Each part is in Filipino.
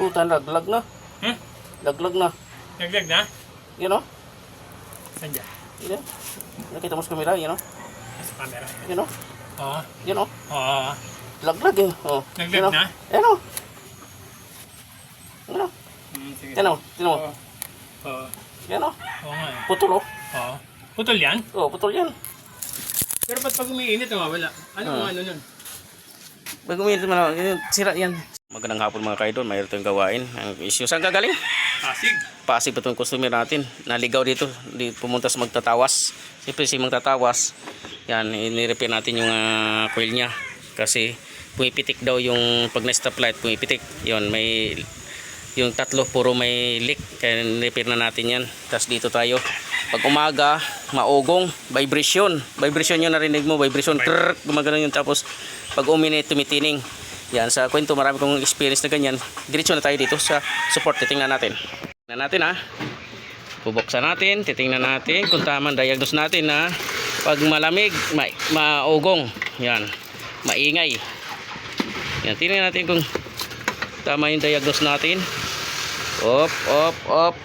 Puta, laglag na. Hmm? Laglag na. Naglag na? You know? Saan dyan? Yan. Nakita mo sa kamera, you know? Sa camera. You know? Oo. You know? Oo. Laglag eh. Oh. Laglag you know? na? Yan o. Yan o. Sige. Yan o. Yan o. Oo. Oo. Yan o. Oo nga eh. Putol o. Oo. Putol yan? Oh, putol yan. Pero ba't pag umiinit nawawala? Ano Ah. mo ano nun? Na, yun, sira yan. Magandang hapon mga kaidol, mayroon tayong gawain. Ang issue, saan ka galing? Pasig. Pasig pa itong customer natin. Naligaw dito, di, pumunta sa magtatawas. Siyempre si magtatawas, yan, inirepair natin yung ah, coil niya. Kasi pumipitik daw yung pag na-stop light, pumipitik. Yun, may yung tatlo puro may leak kaya repair na natin yan tapos dito tayo pag umaga maugong vibration vibration yun narinig mo vibration trrr, gumagano yun tapos pag uminit tumitining yan sa kwento marami kong experience na ganyan. Diretso na tayo dito sa support titingnan natin. Tingnan natin ha bubuksan natin titingnan natin kung tama ang diagnose natin na pag malamig ma maugong. Yan maingay. Yan tingnan natin kung tama yung diagnose natin. Op op op.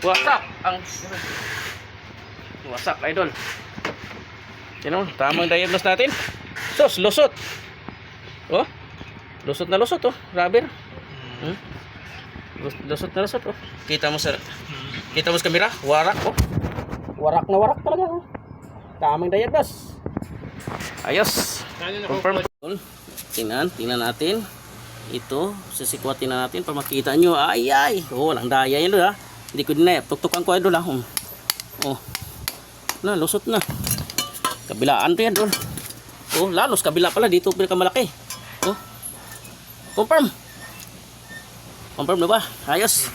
Wasak! Ang wasak idol. Sino, tama yung diagnose natin sos lusot. Oh lusot na lusot oh rubber. Hmm? Lus- lusot na lusot oh. Kita mo sa kita mo sa kamera warak oh. Warak na warak talaga oh. Tamang diagnose ayos. Ano na confirm. tingnan tingnan natin. Ito sisikwatin na natin para makita nyo. Ay ay. Oh walang daya yan doon ha hindi ko din na tuktukan ko idol ha oh, oh. na lusot na. Kabilaan to yan doon oh lalos. Kabila pala. Dito pinakamalaki. Oh. Confirm. Confirm na ba? Ayos